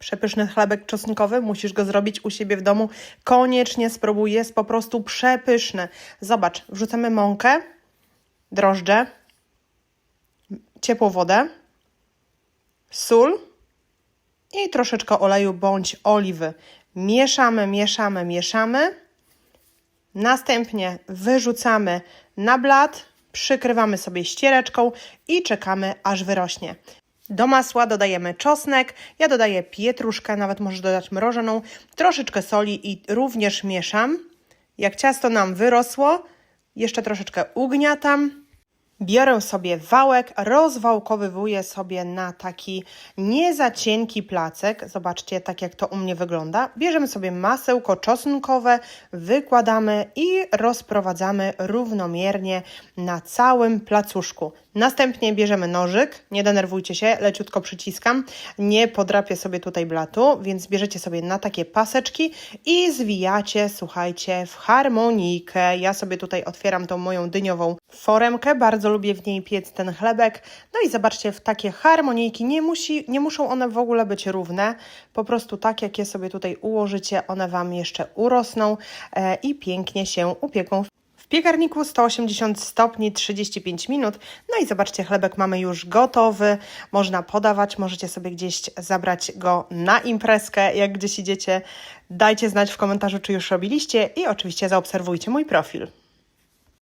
Przepyszny chlebek czosnkowy, musisz go zrobić u siebie w domu. Koniecznie spróbuj, jest po prostu przepyszny. Zobacz, wrzucamy mąkę, drożdże, ciepłą wodę, sól i troszeczkę oleju bądź oliwy. Mieszamy, mieszamy, mieszamy. Następnie wyrzucamy na blat, przykrywamy sobie ściereczką i czekamy aż wyrośnie. Do masła dodajemy czosnek, ja dodaję pietruszkę, nawet możesz dodać mrożoną, troszeczkę soli i również mieszam. Jak ciasto nam wyrosło, jeszcze troszeczkę ugniatam. Biorę sobie wałek, rozwałkowywuję sobie na taki nie placek. Zobaczcie, tak jak to u mnie wygląda. Bierzemy sobie masełko czosnkowe, wykładamy i rozprowadzamy równomiernie na całym placuszku. Następnie bierzemy nożyk, nie denerwujcie się, leciutko przyciskam, nie podrapię sobie tutaj blatu, więc bierzecie sobie na takie paseczki i zwijacie, słuchajcie, w harmonijkę. Ja sobie tutaj otwieram tą moją dyniową foremkę, bardzo lubię w niej piec ten chlebek. No i zobaczcie, w takie harmonijki nie, musi, nie muszą one w ogóle być równe, po prostu tak jak je sobie tutaj ułożycie, one Wam jeszcze urosną e, i pięknie się upieką w piekarniku 180 stopni 35 minut. No i zobaczcie, chlebek mamy już gotowy. Można podawać, możecie sobie gdzieś zabrać go na imprezkę, jak gdzieś idziecie. Dajcie znać w komentarzu, czy już robiliście i oczywiście zaobserwujcie mój profil.